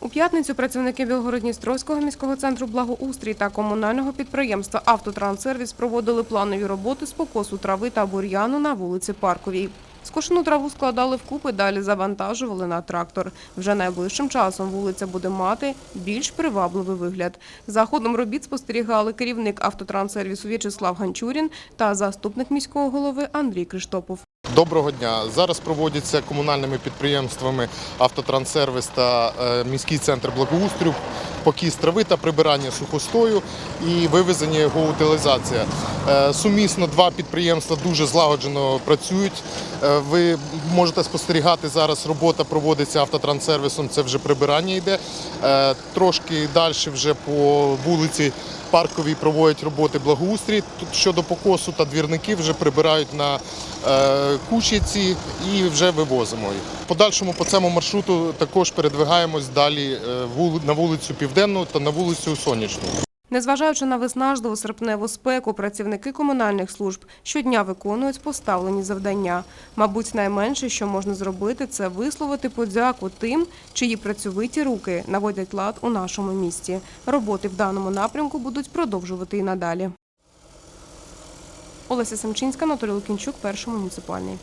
У п'ятницю працівники Білгородністровського міського центру благоустрій та комунального підприємства «Автотранссервіс» проводили планові роботи з покосу трави та бур'яну на вулиці Парковій. Скошену траву складали вкупи, далі завантажували на трактор. Вже найближчим часом вулиця буде мати більш привабливий вигляд. За ходом робіт спостерігали керівник «Автотранссервісу» В'ячеслав Ганчурін та заступник міського голови Андрій Криштопов. Доброго дня. Зараз проводяться комунальними підприємствами Автотранссервіс та е, міський центр благоустрою покіс трави та прибирання сухостою і вивезення його утилізація. Е, Сумісно два підприємства дуже злагоджено працюють. Е, Ви можете спостерігати зараз. Робота проводиться автотранссервісом. Це вже прибирання йде. Е, Трошки далі вже по вулиці Парковій проводять роботи благоустрій Тут щодо покосу та двірники вже прибирають на кучиці і вже вивозимо їх. Подальшому по цьому маршруту також передвигаємось далі на вулицю Південну та на вулицю Сонячну. Незважаючи на виснажливу серпневу спеку, працівники комунальних служб щодня виконують поставлені завдання. Мабуть, найменше, що можна зробити, це висловити подяку тим, чиї працьовиті руки наводять лад у нашому місті. Роботи в даному напрямку будуть продовжувати і надалі. Олеся Семчинська, Анатолій Лукінчук, перший муніципальний.